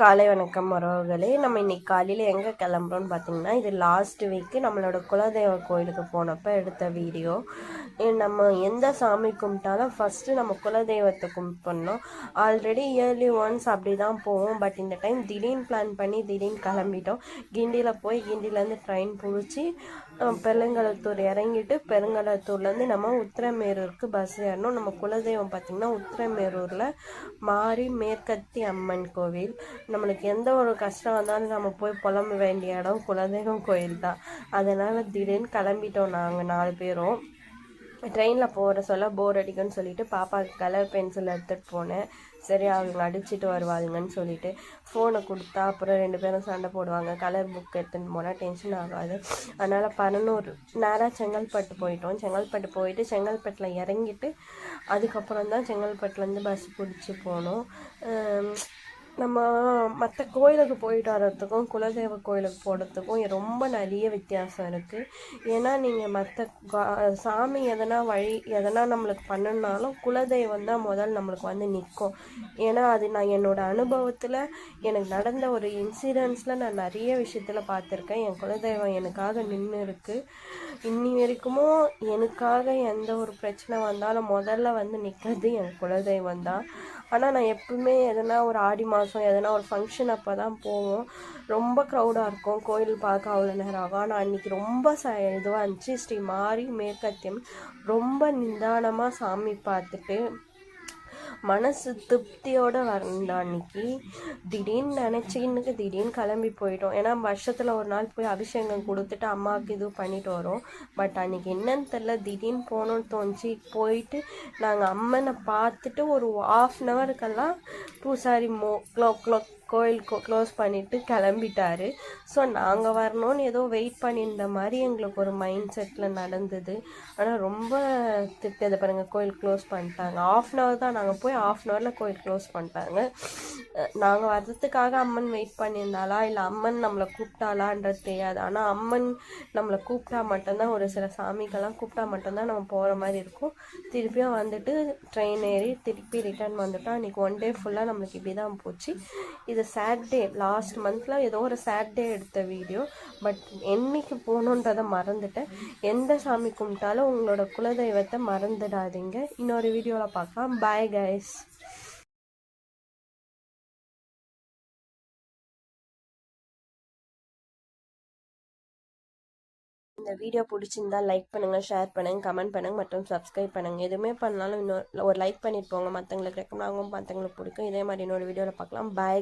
காலை வணக்கம் உறவுகளே. நம்ம இன்னைக்கு காலையில் எங்கே கிளம்புறோம்னு பார்த்தீங்கன்னா இது லாஸ்ட் வீக்கு நம்மளோட குலதெய்வ கோயிலுக்கு போனப்போ எடுத்த வீடியோ நம்ம எந்த சாமி கும்பிட்டாலும் ஃபஸ்ட்டு நம்ம குலதெய்வத்தை கும்பிட்ணும். ஆல்ரெடி இயர்லி ஒன்ஸ் அப்படி தான் போவோம். பட் இந்த டைம் திடீர்னு பிளான் பண்ணி திடீர்னு கிளம்பிட்டோம். கிண்டியில் போய் கிண்டிலேருந்து ட்ரெயின் பிடிச்சி பெருங்கலத்தூர் இறங்கிட்டு பெருங்கலத்தூர்லேருந்து நம்ம உத்திரமேரூருக்கு பஸ் ஏறணும். நம்ம குலதெய்வம் பார்த்திங்கன்னா உத்திரமேரூரில் மாறி மேற்கத்தி அம்மன் கோவில். நம்மளுக்கு எந்த ஒரு கஷ்டம் வந்தாலும் நம்ம போய் புலம்ப வேண்டிய இடம் குலதெய்வம் கோயில் தான் அதனால் திடீர்னு கிளம்பிட்டோம் நாங்கள் நாலு பேரும். ட்ரெயினில் போகிற சொல்ல போர் அடிக்கும்னு சொல்லிட்டு பாப்பாவுக்கு கலர் பென்சில் எடுத்துகிட்டு போனேன். சரி அவங்க அடிச்சுட்டு வருவாளுங்கன்னு சொல்லிட்டு ஃபோனை கொடுத்தா அப்புறம் ரெண்டு பேரும் சண்டை போடுவாங்க. கலர் புக் எடுத்துகிட்டு போனால் டென்ஷன் ஆகாது. அதனால் பன்னூர் நேராக செங்கல்பட்டு போயிட்டோம். செங்கல்பட்டு போயிட்டு செங்கல்பட்டில் இறங்கிட்டு அதுக்கப்புறம் தான் செங்கல்பட்டுலேருந்து பஸ் பிடிச்சி போனோம். நம்ம மற்ற கோயிலுக்கு போயிட்டு வர்றதுக்கும் குலதெய்வ கோயிலுக்கு போகிறதுக்கும் ரொம்ப நிறைய வித்தியாசம் இருக்குது ஏன்னா நீங்கள் மற்ற சாமி எதனா வழி எதனா நம்மளுக்கு பண்ணணுனாலும் குலதெய்வம் தான் முதல் நம்மளுக்கு வந்து நிற்கும். ஏன்னா அது நான் என்னோடய அனுபவத்தில் எனக்கு நடந்த ஒரு இன்சிடென்ட்ஸில் நான் நிறைய விஷயத்தில் பார்த்துருக்கேன். என் குலதெய்வம் எனக்காக நின்று இருக்குது இன்னி வரைக்குமோ எனக்காக எந்த ஒரு பிரச்சனை வந்தாலும் முதல்ல வந்து நிற்கிறது என் குலதெய்வம் தான். ஆனால் நான் எப்பவுமே எதனா ஒரு ஆடி மாதம் எதனா ஒரு ஃபங்க்ஷன் அப்போ தான் போவோம். ரொம்ப க்ரௌடாக இருக்கும். கோயில் பார்க்க அவ்வளோ நேரம் ஆகும். ஆனால் அன்றைக்கி ரொம்ப ச இதுவாக இருந்துச்சு. ஸ்ரீ மாரி மேற்கத்தியம். ரொம்ப நிதானமாக சாமி பார்த்துட்டு மனசு திருப்தியோடு வந்த அன்னைக்கு திடீர்னு நினச்சின்னு திடீர்னு கிளம்பி போயிட்டோம். ஏன்னா வருஷத்தில் ஒரு நாள் போய் அபிஷேகம் கொடுத்துட்டு அம்மாவுக்கு இது பண்ணிட்டு வரோம். பட் அன்றைக்கி என்னன்னு தெரில திடீர்னு போகணுன்னு தோணுச்சு. போயிட்டு நாங்கள் அம்மனை பார்த்துட்டு ஒரு ஆஃப் அன் ஹவருக்கெல்லாம் பூசாரி மோ க்ளோ க்ளோ கோயில் க்ளோஸ் பண்ணிவிட்டு கிளம்பிட்டாரு. ஸோ நாங்கள் வரணும்னு ஏதோ வெயிட் பண்ணியிருந்த மாதிரி எங்களுக்கு ஒரு மைண்ட் செட்டில் நடந்தது. ஆனால் ரொம்ப திட்டது பாருங்கள் கோயில் க்ளோஸ் பண்ணிட்டாங்க. ஆஃப் அன் ஹவர் தான் நாங்கள் போய் ஆஃப் அன் ஹவரில் கோயில் க்ளோஸ் பண்ணிட்டாங்க. நாங்கள் வர்றதுக்காக அம்மன் வெயிட் பண்ணியிருந்தாளா? இல்லை அம்மன் நம்மளை கூப்பிட்டாலான்றது தெரியாது. ஆனால் அம்மன் நம்மளை கூப்பிட்டா மட்டும்தான் ஒரு சில சாமிக்கெல்லாம் கூப்பிட்டா மட்டும்தான் நம்ம போகிற மாதிரி இருக்கும். திருப்பியும் வந்துட்டு ட்ரெயின் ஏறி திருப்பி ரிட்டர்ன் வந்துட்டோம். அன்றைக்கி ஒன் டே ஃபுல்லாக நம்மளுக்கு இப்படி தான் போச்சு. இது இது சாட்டர்டே லாஸ்ட் மந்தில் ஏதோ ஒரு சாட்டர்டே எடுத்த வீடியோ பட் என்னைக்கு போகணுன்றதை மறந்துட்டேன். எந்த சாமி கும்பிட்டாலும் உங்களோட குலதெய்வத்தை மறந்துடாதீங்க. இன்னொரு வீடியோவில் பார்க்கலாம். பாய் கைஸ் இந்த வீடியோ பிடிச்சிருந்தா லைக் பண்ணுங்கள் ஷேர் பண்ணுங்கள் கமெண்ட் பண்ணுங்கள் மற்றும் சப்ஸ்கிரைப் பண்ணுங்கள் எதுவுமே பண்ணாலும் இன்னொரு ஒரு லைக் பண்ணிட்டு போங்க. மற்றவங்களுக்கு ரெக்கமெண்ட் ஆகும் மற்றவங்களுக்கு பிடிக்கும். இதே மாதிரி இன்னொரு வீடியோவில் பார்க்கலாம். பாய்